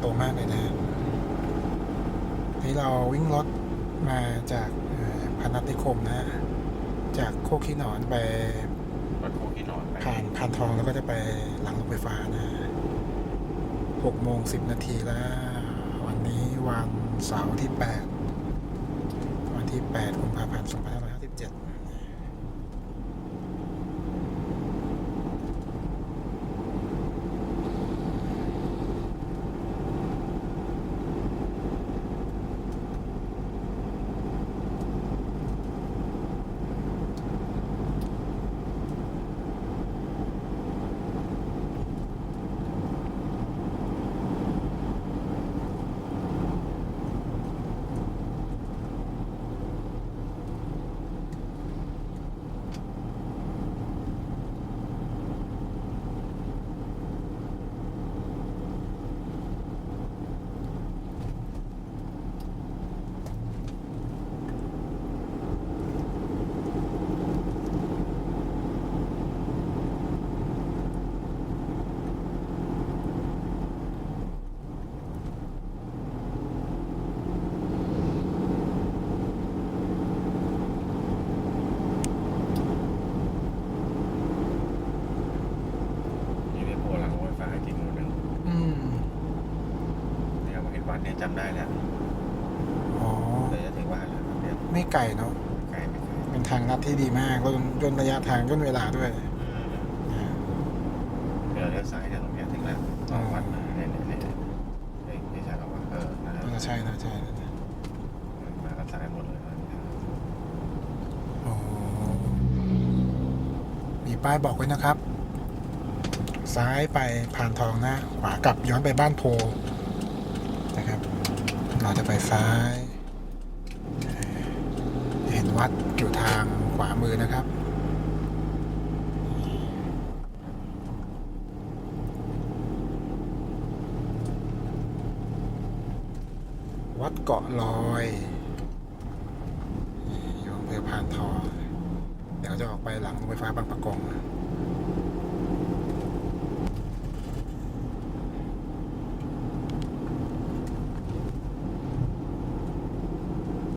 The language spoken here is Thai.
โตมากเลยนะฮะนี่เราวิ่งรถมาจากเอ่อพนัสนิคมนะฮะจากโคกขี้หนอนไปรถโคกินอนไปผ่านผ่านทองแล้วก็จะไปหลังรถไฟฟ้านะหกโมงสิบนาทีแล้ว วันนี้วันเสาร์ที่แปดวันที่แปดกุมภาพันธ์สองพันห้าร้อยห้าสิบเจ็ด นี่ไปโผล่หลังรถไฟฟ้าจริงนู่นนึง อืม เนี่ยมาเห็นวัดเนี่ยจำได้แล้วอ๋อเดี๋ยวจะถึงบ้านแล้วเนี่ยไม่ไกลเนาะไกลไม่ไกลเป็นทางลัดที่ดีมากย่นย่นระยะทางย่นเวลาด้วยอืมเดี๋ยวเลี้ยวซ้ายเดี๋ยวตรงเนี้ยถึงแล้วตองวัดนะเนี่ยเนี่ยเนี่ยเฮ้ยไม่ใช่หรอกว่าเออนั่นแหละน่าจะใช่นะใช่นะมากันซ้ายหมดเลยนะโอ้มีป้ายบอกไว้นะครับ ซ้ายไปผ่านทองนะ ขวากลับย้อนไปบ้านโพนะครับเรา จะไปซ้าย เห็นวัดอยู่ทางขวามือนะครับ วัดเกาะลอยอยู่อำเภอพานทองเดี๋ยวจะออกไปหลังรงไฟฟ้าบางประกง